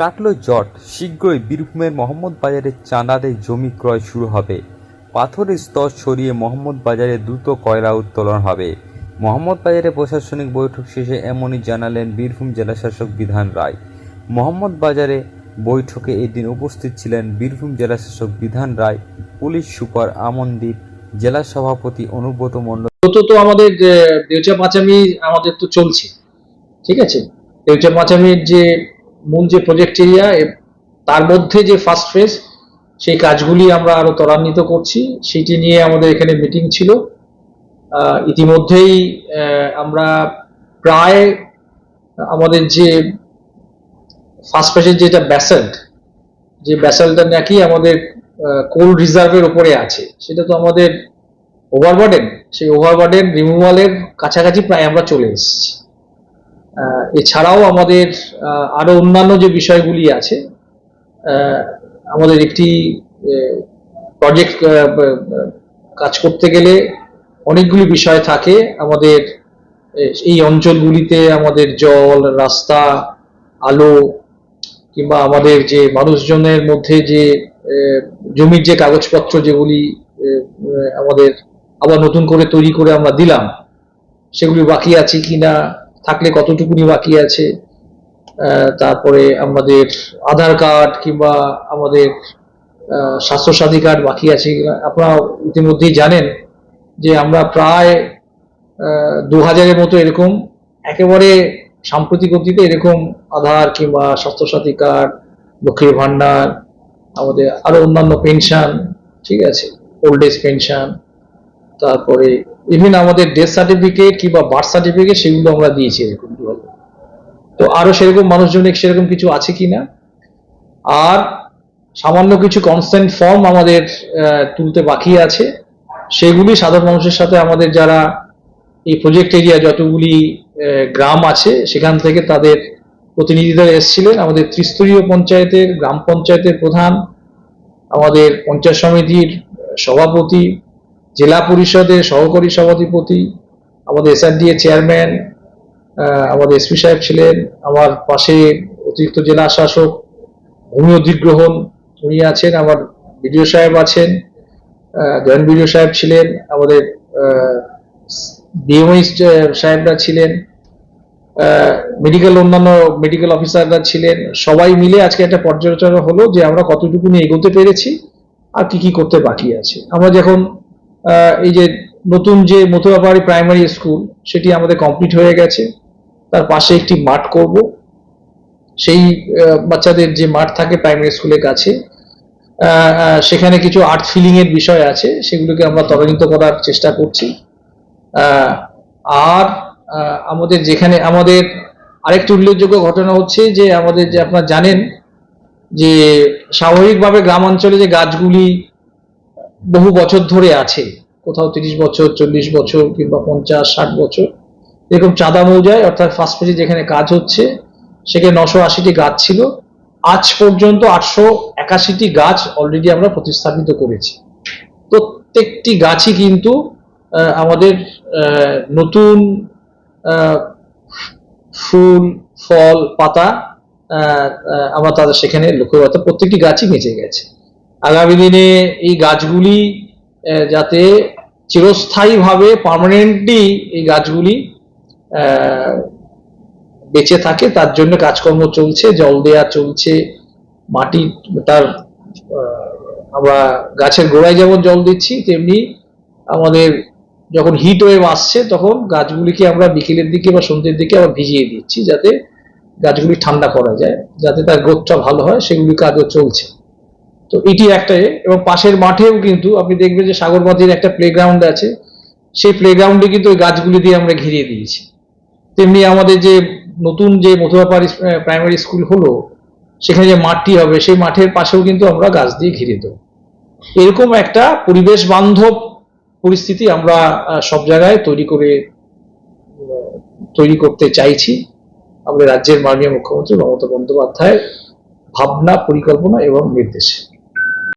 কাটল জট। শীঘ্রই বীরভূমের মোহাম্মদ বাজারে চাঁদাদের জমি ক্রয় শুরু হবে। পাথরের স্তর সরিয়ে মোহাম্মদ বাজারে দ্রুত কয়লা উত্তোলন হবে। মোহাম্মদ বাজারে প্রশাসনিক বৈঠক শেষে এমনই জানালেন বীরভূম জেলাশাসক বিধান রায়। মোহাম্মদ বাজারে বৈঠকে এদিন উপস্থিত ছিলেন বীরভূম জেলাশাসক বিধান রায়, পুলিশ সুপার আমনদীপ, জেলা সভাপতি অনুব্রত মণ্ডল। তো আমাদের দেউচা পাঁচামি আমাদের তো চলছে। ঠিক আছে? দেউচা পাঁচামির যে মূল যে প্রজেক্ট এরিয়া তার মধ্যে যে ফার্স্ট ফেজ সেই কাজগুলি আমরা আরও ত্বরান্বিত করছি। সেটি নিয়ে আমাদের এখানে মিটিং ছিল। ইতিমধ্যেই আমরা প্রায় আমাদের যে ফার্স্ট ফেজের যেটা ব্যাসেল্ট যে ব্যাসেলটা নাকি আমাদের কোল রিজার্ভের উপরে আছে। সেটা তো আমাদের ওভারবার্ডেন সেই ওভারবার্ডেন রিমুভালের কাছাকাছি প্রায় আমরা চলে এসেছি। এছাড়াও আমাদের আহ, আরও অন্যান্য যে বিষয়গুলি আছে আমাদের একটি প্রজেক্ট কাজ করতে গেলে অনেকগুলি বিষয় থাকে। আমাদের এই অঞ্চলগুলিতে আমাদের জল রাস্তা আলো কিংবা আমাদের যে মানুষজনের মধ্যে যে জমির যে কাগজপত্র যেগুলি আমাদের আবার নতুন করে তৈরি করে আমরা দিলাম সেগুলি বাকি আছে কিনা থাকলে কতটুকুনি বাকি আছে? তারপরে আমাদের আধার কার্ড কিংবা আমাদের স্বাস্থ্যসাথী কার্ড বাকি আছে আপনারা ইতিমধ্যেই জানেন যে আমরা প্রায় দু হাজারের মতো এরকম একেবারে সাম্প্রতিক অতীতে এরকম আধার কিংবা স্বাস্থ্যসাথী কার্ড, লক্ষ্মীর ভাণ্ডার, আমাদের আরও অন্যান্য পেনশন, ঠিক আছে? ওল্ড এজ পেনশন তারপরে ইভেন আমাদের ডেথ সার্টিফিকেট কিংবা বার্থ সার্টিফিকেট সেগুলো আমরা দিয়েছি এরকম তো আরও সেরকম মানুষজনের সেরকম কিছু আছে কিনা? আর সামান্য কিছু কনস্ট্যান্ট ফর্ম আমাদের তুলতে বাকি আছে। সেগুলি সাধারণ মানুষের সাথে আমাদের যারা এই প্রজেক্ট এরিয়া যতগুলি গ্রাম আছে, সেখান থেকে তাদের প্রতিনিধিরা এসেছিলেন। আমাদের ত্রিস্তরীয় পঞ্চায়েতের, গ্রাম পঞ্চায়েতের প্রধান, আমাদের পঞ্চায়েত সমিতির সভাপতি জেলা পরিষদের সহকারী সভাধিপতি, আমাদের এসআরডিএ চেয়ারম্যান আমাদের এসপি সাহেব ছিলেন, আমার পাশে অতিরিক্ত জেলা শাসক, ভূমি অধিগ্রহণ উনি আছেন, আমার বিডিও সাহেব আছেন জয়েন্ট বিডিও সাহেব ছিলেন, আমাদের ডিএমআই সাহেবরা ছিলেন মেডিকেল অন্যান্য মেডিকেল অফিসাররা ছিলেন, সবাই মিলে আজকে একটা পর্যালোচনা হলো যে আমরা কতটুকু নিয়ে এগোতে পেরেছি আর কি কি করতে বাকি আছে। আমরা যখন এই যে নতুন যে মথুরাপাড়ি প্রাইমারি স্কুল সেটি আমাদের কমপ্লিট হয়ে গেছে। তার পাশে একটি মাঠ করব। সেই বাচ্চাদের যে মাঠ থাকে প্রাইমারি স্কুলের কাছে সেখানে কিছু আর্ট ফিলিং এর বিষয় আছে, সেগুলোকে আমরা ত্বরান্বিত করার চেষ্টা করছি। আর আমাদের যেখানে, আমাদের আরেকটি উল্লেখযোগ্য ঘটনা হচ্ছে যে, আমাদের যে আপনারা জানেন যে, স্বাভাবিকভাবে গ্রামাঞ্চলে যে গাছগুলি বহু বছর ধরে আছে। কোথাও তিরিশ বছর, চল্লিশ বছর কিংবা পঞ্চাশ, ষাট বছর। এরকম চাঁদা মৌজায়, অর্থাৎ ফার্স্ট পেজে যেখানে কাজ হচ্ছে, সেখানে নশো আশিটি গাছ ছিল। আজ পর্যন্ত আটশো একাশিটি গাছ অলরেডি আমরা প্রতিস্থাপিত করেছি। প্রত্যেকটি গাছই কিন্তু আমাদের নতুন ফুল, ফল, পাতা আমরা তাদের সেখানে লক্ষ্য করতে প্রত্যেকটি গাছই বেঁচে গেছে। আগামী দিনে এই গাছগুলি যাতে চিরস্থায়ীভাবে পার্মানেন্টলি এই গাছগুলি বেঁচে থাকে, তার জন্য কাজকর্ম চলছে, জল দেওয়া চলছে, মাটি, তার আমরা গাছের গোড়ায় যেমন জল দিচ্ছি, তেমনি আমাদের যখন হিট ওয়েভ আসছে, তখন গাছগুলিকে আমরা বিকেলের দিকে বা সন্ধ্যের দিকে আবার ভিজিয়ে দিচ্ছি, যাতে গাছগুলি ঠান্ডা করা যায়, যাতে তার গ্রোথটা ভালো হয় সেগুলি কাজও চলছে। তো এটি একটা এবং পাশের মাঠেও কিন্তু আপনি দেখবেন যে সাগরবাদীর একটা প্লেগ্রাউন্ড আছে। সেই প্লেগ্রাউন্ডে কিন্তু ওই গাছগুলি দিয়ে আমরা ঘিরিয়ে দিয়েছি। তেমনি আমাদের যে নতুন যে মথুরাপাড়ি প্রাইমারি স্কুল হলো, সেখানে যে মাঠটি হবে, সেই মাঠের পাশেও কিন্তু আমরা গাছ দিয়ে ঘিরে দেবো। এরকম একটা পরিবেশ বান্ধব পরিস্থিতি আমরা সব জায়গায় তৈরি করে তৈরি করতে চাইছি। আমাদের রাজ্যের মাননীয় মুখ্যমন্ত্রী মমতা বন্দ্যোপাধ্যায়ের ভাবনা, পরিকল্পনা এবং নির্দেশে।